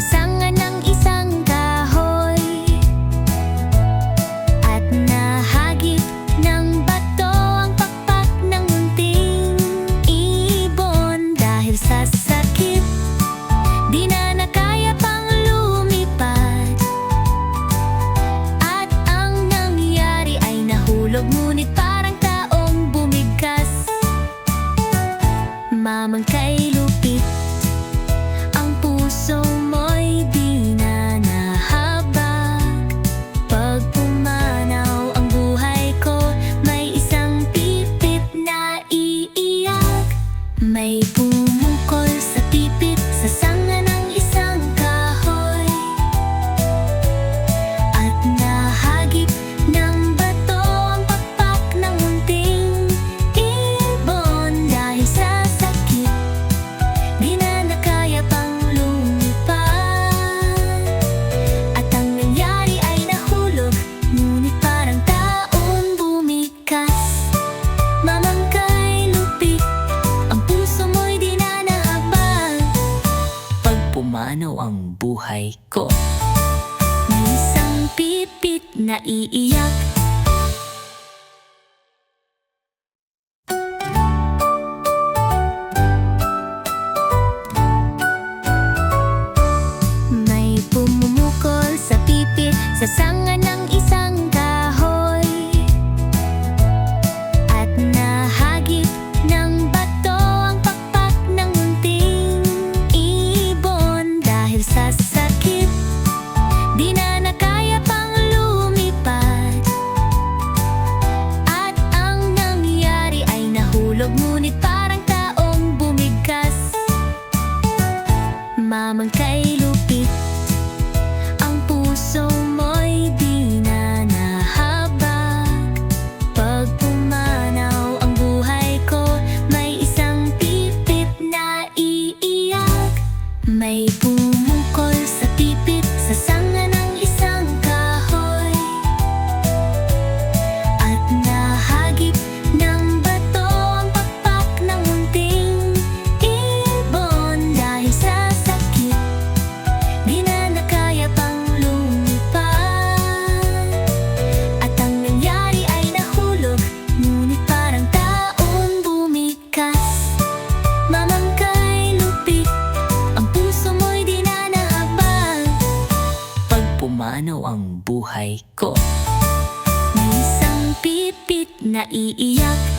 sanga ng isang kahoy. At nahagip ng bato ang pakpak ng munting ibon. Dahil sa sakit, di na nakaya pang lumipad At ang nangyari ay nahulog ngunit parang taong bumigkas. Mamang kay lupit ang pusong paano ang buhay ko? Minsan pipit na iiyak Мамонька и любит paano ang buhay ko? May isang pipit na iiyak